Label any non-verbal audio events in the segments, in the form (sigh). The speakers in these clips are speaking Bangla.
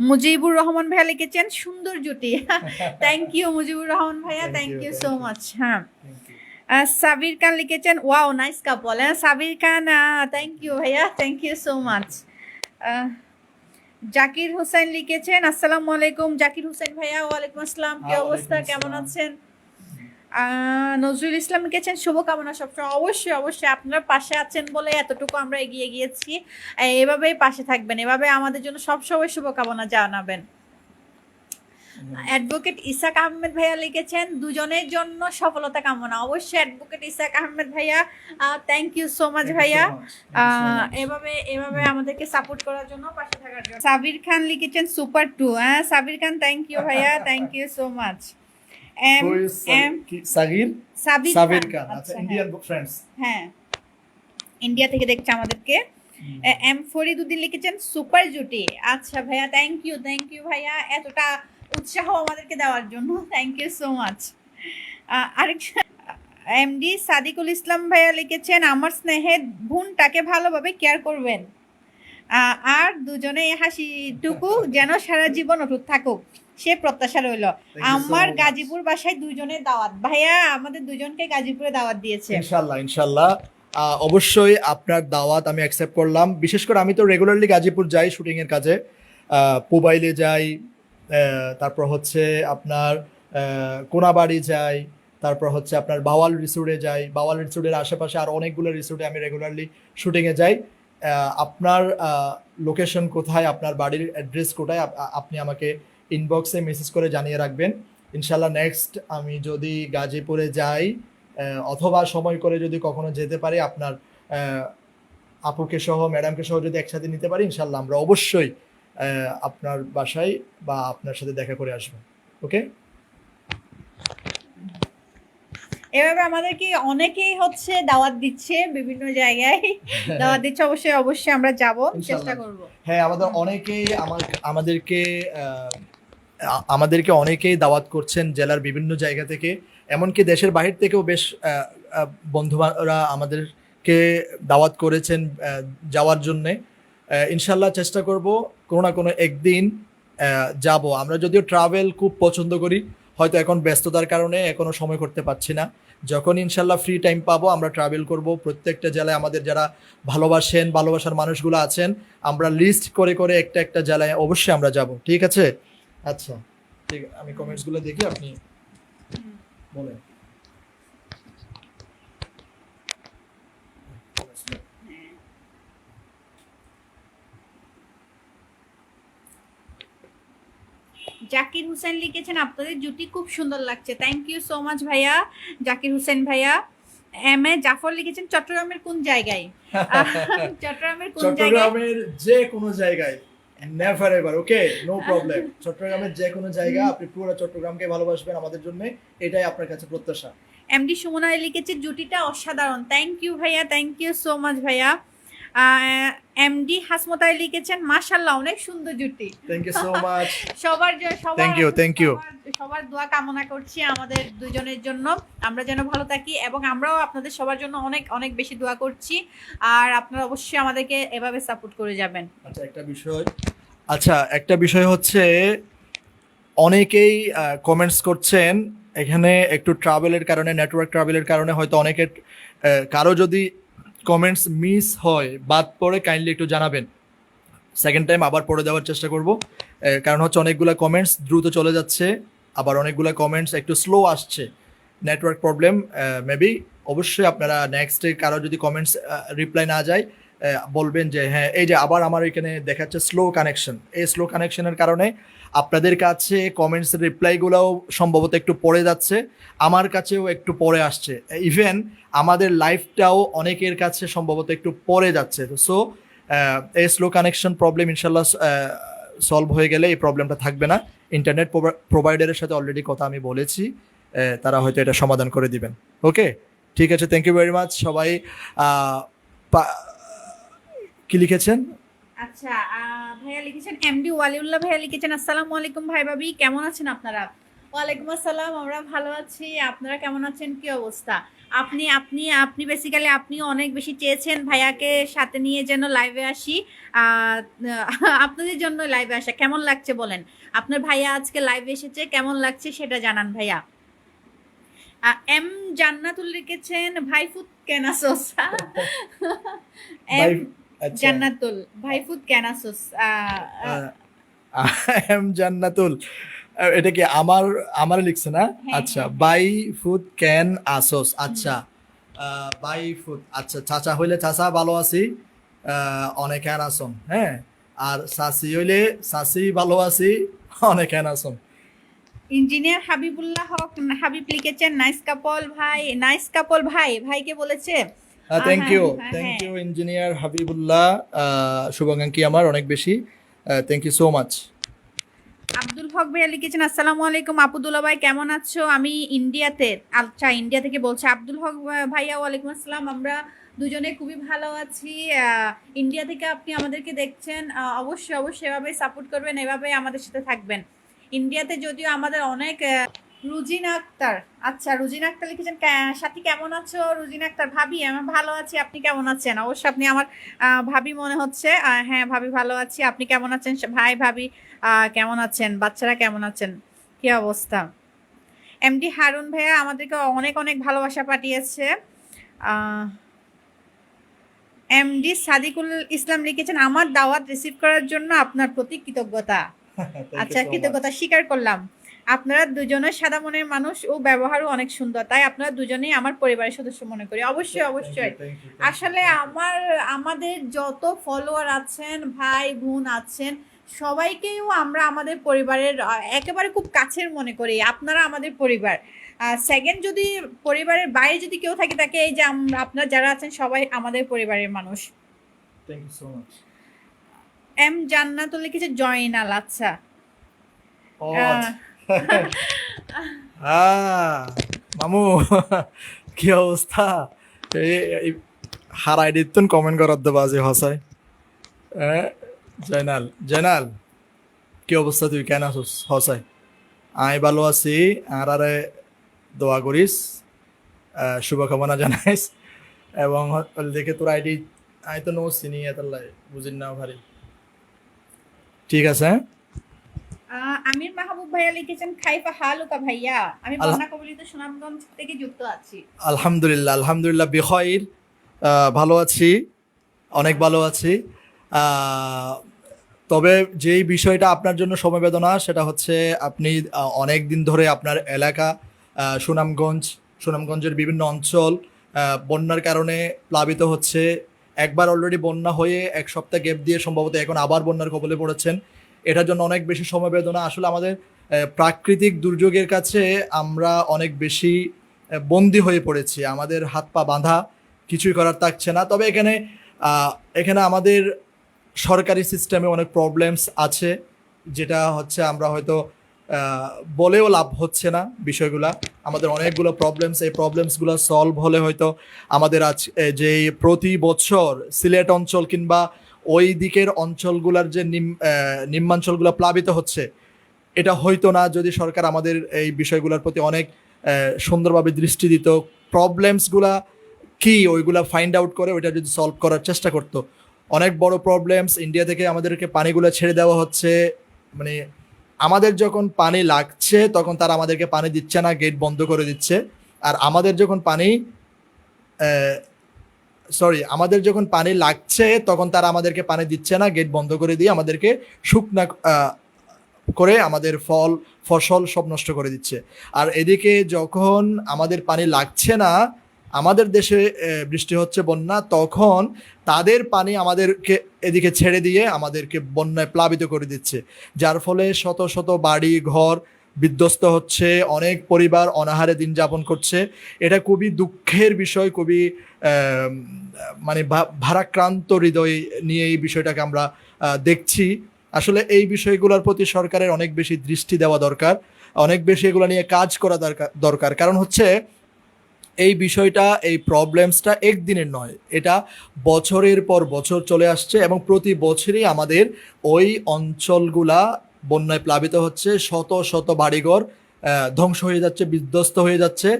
মুজিবুর রহমান ভাইয়া লিখেছেন সুন্দর জুটি। (laughs) থ্যাংক ইউ মুজিবুর রহমান ভাইয়া। থ্যাংক ইউ সো মাচ হ্যাঁ। সাবির খান লিখেছেন ওয়াও নাইস কাপল হ্যাঁ। সাবির খান থ্যাংক ইউ ভাইয়া thank you so much Zakir Hossain লিখেছেন আসসালামু আলাইকুম। জাকির হোসেন ভাইয়া ওয়ালাইকুম আসসালাম। কি হ্যাঁ, অবস্থা? কেমন আছেন? নজরুল ইসলাম লিখেছেন শুভকামনা সবসময়। অবশ্যই অবশ্যই আপনার পাশে আছেন বলে এতটুকু আমরা এগিয়ে গিয়েছি। এভাবেই পাশে থাকবেন এভাবে আমাদের জন্য সবসময় শুভকামনা জানাবেন। অ্যাডভোকেট ইসাক আহমেদ ভাইয়া লিখেছেন দুজনের জন্য সফলতা কামনা। অবশ্যই অ্যাডভোকেট ইসাক আহমেদ ভাইয়া থ্যাংক ইউ সো মাচ ভাইয়া। এভাবে এভাবে আমাদেরকে সাপোর্ট করার জন্য পাশে থাকার জন্য। সাবির খান লিখেছেন সুপার টু হ্যাঁ সাবির খান থ্যাংক ইউ ভাইয়া। Thank you so much M M Sagir Sabir Khan আচ্ছা আচ্ছা, ইন্ডিয়ান ফ্রেন্ডস হ্যাঁ। ইন্ডিয়া থেকে দেখছে আমাদেরকে। এম ফরিদুদ্দিন লিখেছেন সুপার জুটি। আচ্ছা ভাইয়া থ্যাংক ইউ থ্যাংক ইউ ভাইয়া। এতটা উৎসাহ আমাদেরকে দেওয়ার জন্য। থ্যাংক ইউ সো মাচ আরেক এমডি সাদিকুল ইসলাম ভাইয়া লিখেছেন আমার স্নেহের বোনটাকে ভালোভাবে কেয়ার করবেন। আর দুজনে হাসিটুকু যেন সারা জীবন অটুট থাকুক। সে প্রত্যাশা রইল। আমার গাজীপুর বাসায় দুজনের দাওয়াত। ভাইয়া আমাদের দুজনকে গাজীপুরে দাওয়াত দিয়েছে। ইনশাল্লাহ ইনশাল্লাহ অবশ্যই আপনার দাওয়াত আমি অ্যাকসেপ্ট করলাম। বিশেষ করে আমি তো রেগুলারলি গাজীপুর যাই শুটিং এর কাজে পুবাইলে যাই তারপর হচ্ছে আপনার কোনাবাড়ি যাই তারপর হচ্ছে আপনার বাওয়াল রিসোর্টে যাই। বাওয়াল রিসোর্টের আশেপাশে আর অনেকগুলো রিসোর্টে আমি রেগুলারলি শুটিংয়ে যাই। আপনার লোকেশন কোথায় আপনার বাড়ির অ্যাড্রেস কোথায় আপ- আপনি আমাকে ইনবক্সে মেসেজ করে জানিয়ে রাখবেন। ইনশাল্লাহ নেক্সট আমি যদি গাজীপুরে যাই অথবা সময় করে যদি কখনো যেতে পারি আপনার আপুকে সহ ম্যাডামকে সহ যদি একসাথে নিতে পারি ইনশাল্লাহ আমরা অবশ্যই আপনার বাসায় বা আপনার সাথে দেখা করে আসব। ওকে? এভাবে আমাদেরকে অনেকেই হচ্ছে দাওয়াত দিচ্ছে বিভিন্ন জায়গায়। দাওয়াত দিচ্ছে অবশ্যই অবশ্যই আমরা যাব চেষ্টা। করব। হ্যাঁ আমাদের অনেকেই আমার আমাদেরকে আমাদেরকে অনেকেই দাওয়াত করছেন জেলার বিভিন্ন জায়গা থেকে, এমনকি দেশের বাহির থেকেও বেশ বন্ধুরা আমাদেরকে দাওয়াত করেছেন যাওয়ার জন্যে। ইনশাল্লাহ চেষ্টা করব কোনো না কোনো একদিন যাব। আমরা যদিও ট্রাভেল খুব পছন্দ করি, হয়তো এখন ব্যস্ততার কারণে এখনও সময় করতে পারছি না। যখন ইনশাল্লাহ ফ্রি টাইম পাবো, আমরা ট্রাভেল করব। প্রত্যেকটা জেলায় আমাদের যারা ভালোবাসেন, ভালোবাসার মানুষগুলো আছেন, আমরা লিস্ট করে করে একটা একটা জেলায় অবশ্যই আমরা যাব। ঠিক আছে? আচ্ছা ঠিক আমি কমেন্টসগুলো দেখি আপনি বলেন। জাকির হুসেন লিখেছেন আপনাদের জুটি খুব সুন্দর লাগছে। থ্যাংক ইউ সো মাচ ভাইয়া জাকির হুসেন ভাইয়া। এম এ জাফর লিখেছেন চট্টগ্রামের কোন জায়গায়? (laughs) চট্টগ্রামের কোন জায়গায়? চট্টগ্রামের যে কোনো জায়গায়। Never ever okay no problem চট্টগ্রামের যে কোনো জায়গা আপনি পুরো চট্টগ্রামকে ভালোবাসবেন আমাদের জন্য। এটাই আপনার কাছে প্রত্যাশা। এমডি সুমনা লিখেছে জুটিটা অসাধারণ। থ্যাংক ইউ ভাইয়া থ্যাংক ইউ সো মাচ ভাইয়া। এমডি হাসমতাই লিখেছেন মাশাল্লাহ অনেক সুন্দর জুটি। থ্যাংক ইউ সো মাচ সবার সবার Thank you, thank you. সবার- সবার দোয়া কামনা করছি আমাদের দুজনের জন্য। আমরা যেন ভালো থাকি এবং আমরাও আপনাদের সবার জন্য অনেক অনেক বেশি দোয়া করছি। আর আপনারা অবশ্যই আমাদেরকে এভাবে সাপোর্ট করে যাবেন। আচ্ছা একটা বিষয়। আচ্ছা একটা বিষয় হচ্ছে, অনেকেই কমেন্টস করছেন, এখানে একটু ট্রাভেলের কারণে নেটওয়ার্ক ট্রাভেলের কারণে হয়তো অনেকের কারও যদি কমেন্টস মিস হয়, বাদ পড়ে কাইন্ডলি একটু জানাবেন। সেকেন্ড টাইম আবার পড়ে দেওয়ার চেষ্টা করব। কারণ হচ্ছে অনেকগুলো কমেন্টস দ্রুত চলে যাচ্ছে, আবার অনেকগুলো কমেন্টস একটু স্লো আসছে। নেটওয়ার্ক প্রবলেম মেবি অবশ্যই আপনারা নেক্সটে কারও যদি কমেন্টস রিপ্লাই না যায় বলবেন যে হ্যাঁ এই যে আবার আমার এখানে দেখাচ্ছে স্লো কানেকশন এই স্লো কানেকশনের কারণে আপনাদের কাছে কমেন্টসের রিপ্লাইগুলোও সম্ভবত একটু পড়ে যাচ্ছে, আমার কাছেও একটু পরে আসছে। ইভেন আমাদের লাইফটাও অনেকের কাছে সম্ভবত একটু পরে যাচ্ছে। সো এই স্লো কানেকশন প্রবলেম ইনশাল্লাহ সলভ হয়ে গেলে এই প্রবলেমটা থাকবে না। ইন্টারনেট প্রোভাইডারের সাথে অলরেডি কথা আমি বলেছি তারা হয়তো এটা সমাধান করে দিবেন। ওকে ঠিক আছে থ্যাংক ইউ ভেরি মাচ সবাই। কি লিখেছেন? আচ্ছা আহ, ভাইয়া লিখেছেন এমডি ওয়ালিউল্লাহ ভাইয়া লিখেছেন আসসালামু আলাইকুম ভাই ভাবি কেমন আছেন আপনারা? ওয়ালাইকুম আসসালাম আমরা ভালো আছি। আপনারা কেমন আছেন? কি অবস্থা? আপনি আপনি আপনি বেসিক্যালি আপনি অনেক বেশি চেয়েছেন ভাইয়াকে সাথে নিয়ে যেন লাইভে আসি। আপনাদের জন্য লাইভে আসা কেমন লাগছে বলেন? আপনার ভাইয়া আজকে লাইভে এসেছে কেমন লাগছে সেটা জানান ভাইয়া। এম জান্নাতুল লিখেছেন ভাইফুত কেনাসোস এম ভাই- আচ্ছা। জান্নাতুল। ভাইফুত কেনাসোস আহ, আহ, এম জান্নাতুল। এটা কি আমার আমার লিখছে না? হ্যাঁ, আচ্ছা। বাই ফুড ক্যান আসোস? আচ্ছা বাই ফুড আচ্ছা চাচা হইলে চাচা ভালো আছি। অনেক হ্যান আসম হ্যাঁ? আর সাসি হইলে সাসি ভালো আছি অনেক হ্যান আসম। ইঞ্জিনিয়ার হাবিবুল্লাহ হক হাবিব লিখেছেন নাইস কাপল ভাই নাইস কাপল ভাই। ভাইকে বলেছে thank you thank. You engineer Habibullah শুভাকাঙ্ক্ষী আমার অনেক বেশি। Thank you so much Abdul Haque ভাইয়া লিখেছেন আসসালামু আলাইকুম আপুদুল্লাহ ভাই কেমন আছো? আমি ইন্ডিয়াতে আচ্ছা ইন্ডিয়া থেকে বলছি আব্দুল হক ভাইয়া ওয়ালাইকুম আসসালাম। আমরা দুজনে খুবই ভালো আছি। আহ, ইন্ডিয়া থেকে আপনি আমাদেরকে দেখছেন অবশ্যই অবশ্যই এভাবে সাপোর্ট করবেন এভাবে আমাদের সাথে থাকবেন। ইন্ডিয়াতে যদিও আমাদের অনেক রুজিনা আক্তার। আচ্ছা রুজিনা আক্তার লিখেছেন সাথী কেমন আছো? রুজিনা আক্তার ভাবি আমি ভালো আছি আপনি কেমন আছেন? অবশ্যই আপনি আমার ভাবি মনে হচ্ছে হ্যাঁ ভাবি ভালো আছি আপনি কেমন আছেন? ভাই ভাবি কেমন আছেন? বাচ্চারা কেমন আছেন? কি অবস্থা? এমডি হারুন ভাইয়া আমাদেরকে অনেক অনেক ভালোবাসা পাঠিয়েছে। এমডি সাদিকুল ইসলাম লিখেছেন আমার দাওয়াত রিসিভ করার জন্য আপনার প্রতি কৃতজ্ঞতা। (laughs) আচ্ছা কৃতজ্ঞতা স্বীকার করলাম। আপনারা দুজনের সাদা মনের মানুষ ও ব্যবহারও অনেক সুন্দর। তাই আপনারা দুজনেই আমার পরিবারের সদস্য মনে করি। অবশ্যই অবশ্যই। আসলে আমার আমাদের যত ফলোয়ার আছেন ভাই বোন আছেন সবাইকেও আমরা আমাদের পরিবারের একেবারে খুব কাছের মনে করি। আপনারা আমাদের পরিবার। সেকেন্ড যদি পরিবারের বাইরে যদি কেউ থাকে তাকে এই যে আপনারা যারা আছেন সবাই আমাদের পরিবারের মানুষ। Thank you so much M Jannatul লিখেছে জয়নাল আচ্ছা। (laughs) মামু, (laughs) কি অবস্থা? হারাই দিতুন কমেন্ট করার দেবা যে হসাই। জয়নাল জয়নাল, কি অবস্থা তুই? কেন আছিস হসাই। আই ভালো আছি, আর আরে দোয়া করিস শুভকামনা জানাইস। এবং দেখে তোর আইডি আই তো নো চিনি এতাল্লাই বুঝিন না ভারি। ঠিক আছে হ্যাঁ? আমির মাহবুব ভাইয়া লিখেছেন খাইফা হালুকা ভাইয়া। আমি বন্যা কবলিত সুনামগঞ্জ থেকে যুক্ত আছি। আলহামদুলিল্লাহ আলহামদুলিল্লাহ বিখয়ের। ভালো আছি অনেক ভালো আছি। তবে যেই বিষয়টা আপনার জন্য সমবেদনা সেটা হচ্ছে আপনি অনেক দিন ধরে আপনার এলাকা সুনামগঞ্জ সুনামগঞ্জের বিভিন্ন অঞ্চল বন্যার কারণে প্লাবিত হচ্ছে। একবার অলরেডি বন্যা হয়ে এক সপ্তাহ গ্যাপ দিয়ে সম্ভবত এখন আবার বন্যার কবলে পড়েছেন। এটার জন্য অনেক বেশি সমবেদনা আসলে আমাদের প্রাকৃতিক দুর্যোগের কাছে আমরা অনেক বেশি বন্দি হয়ে পড়েছি। আমাদের হাত পা বাঁধা কিছুই করার থাকছে না। তবে এখানে এখানে আমাদের সরকারি সিস্টেমে অনেক প্রবলেমস আছে, যেটা হচ্ছে আমরা হয়তো বলেও লাভ হচ্ছে না বিষয়গুলা। আমাদের অনেকগুলো প্রবলেমস, এই প্রবলেমসগুলো সলভ হলে হয়তো আমাদের আজ যে প্রতি বছর সিলেট অঞ্চল কিংবা ওই দিকের অঞ্চলগুলোর যে নিম্নাঞ্চলগুলো প্লাবিত হচ্ছে, এটা হয়তো না যদি সরকার আমাদের এই বিষয়গুলোর প্রতি অনেক সুন্দরভাবে দৃষ্টি দিত। প্রবলেমসগুলা কি? ওইগুলা ফাইন্ড আউট করে ওইটা যদি সলভ করার চেষ্টা করতো। অনেক বড় প্রবলেমস ইন্ডিয়া থেকে আমাদেরকে পানিগুলো ছেড়ে দেওয়া হচ্ছে। মানে আমাদের যখন পানি লাগছে, তখন তারা আমাদেরকে পানি দিচ্ছে না গেট বন্ধ করে দিচ্ছে। আর আমাদের যখন পানি সরি আমাদের যখন পানি লাগছে, তখন তারা আমাদেরকে পানি দিচ্ছে না গেট বন্ধ করে দিয়ে আমাদেরকে শুকনা করে আমাদের ফল, ফসল সব নষ্ট করে দিচ্ছে। আর এদিকে যখন আমাদের পানি লাগছে না, আমাদের দেশে বৃষ্টি হচ্ছে, বন্যা, তখন তাদের পানি আমাদেরকে এদিকে ছেড়ে দিয়ে আমাদেরকে বন্যায় প্লাবিত করে দিচ্ছে। যার ফলে শত শত বাড়ি, ঘর বিধ্বস্ত হচ্ছে, অনেক পরিবার অনাহারে দিন যাপন করছে। এটা খুবই দুঃখের বিষয়, খুবই মানে ভারাক্রান্ত হৃদয় নিয়ে এই বিষয়টাকে আমরা দেখছি। আসলে এই বিষয়গুলোর প্রতি সরকারের অনেক বেশি দৃষ্টি দেওয়া দরকার, অনেক বেশি এগুলো নিয়ে কাজ করা দরকার দরকার। কারণ হচ্ছে, এই বিষয়টা, এই প্রবলেমসটা একদিনের নয়, এটা বছরের পর বছর চলে আসছে এবং প্রতি বছরই আমাদের ওই অঞ্চলগুলা বন্যায় প্লাবিত হচ্ছে, শত শত বাড়িঘর ধ্বংস হয়ে যাচ্ছে, বিধ্বস্ত হয়ে যাচ্ছে।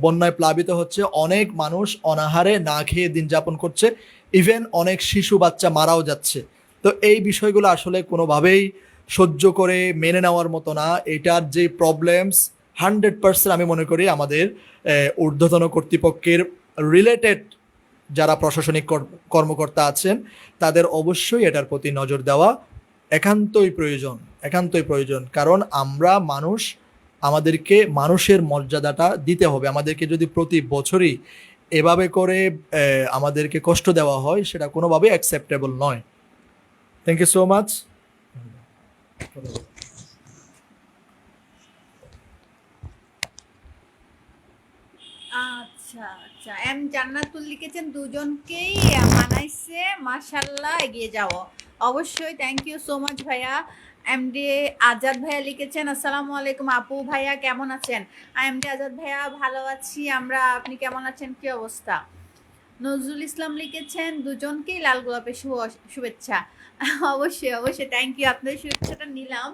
বন্যায় প্লাবিত হচ্ছে অনেক মানুষ অনাহারে না খেয়ে দিন যাপন করছে। ইভেন অনেক শিশু বাচ্চা মারাও যাচ্ছে। তো এই বিষয়গুলো আসলে কোনোভাবেই সহ্য করে মেনে নেওয়ার মতো না। এটার যে প্রবলেমস হান্ড্রেড পার্সেন্ট আমি মনে করি আমাদের ঊর্ধ্বতন কর্তৃপক্ষের রিলেটেড যারা প্রশাসনিক কর- কর্মকর্তা আছেন, তাদের অবশ্যই এটার প্রতি নজর দেওয়া একান্তই প্রয়োজন একান্তই প্রয়োজন। কারণ আমরা মানুষ, আমাদেরকে মানুষের মর্যাদাটা দিতে হবে। আমাদেরকে যদি প্রতি বছরই এভাবে করে আমাদেরকে কষ্ট দেওয়া হয়, সেটা কোনোভাবেই অ্যাকসেপ্টেবল নয়। থ্যাংক ইউ সো মাচ আচ্ছা আচ্ছা। এম জান্নাতুল লিখেছেন, দুজনকেই মানাইছে মাশাল্লাহ এগিয়ে যাও অবশ্যই থ্যাংক ইউ সো মাচ ভাইয়া। এমডি আজাদ ভাইয়া লিখেছেন, আসসালামু আলাইকুম আপু, ভাইয়া কেমন আছেন? এমডি আজাদ ভাইয়া, ভালো আছি, আমরা, আপনি কেমন আছেন, কি অবস্থা? নজরুল ইসলাম লিখেছেন, দুজনকেই লাল গোলাপের শুভ, শুভেচ্ছা। অবশ্যই অবশ্যই থ্যাংক ইউ আপনাদের শুভেচ্ছাটা নিলাম।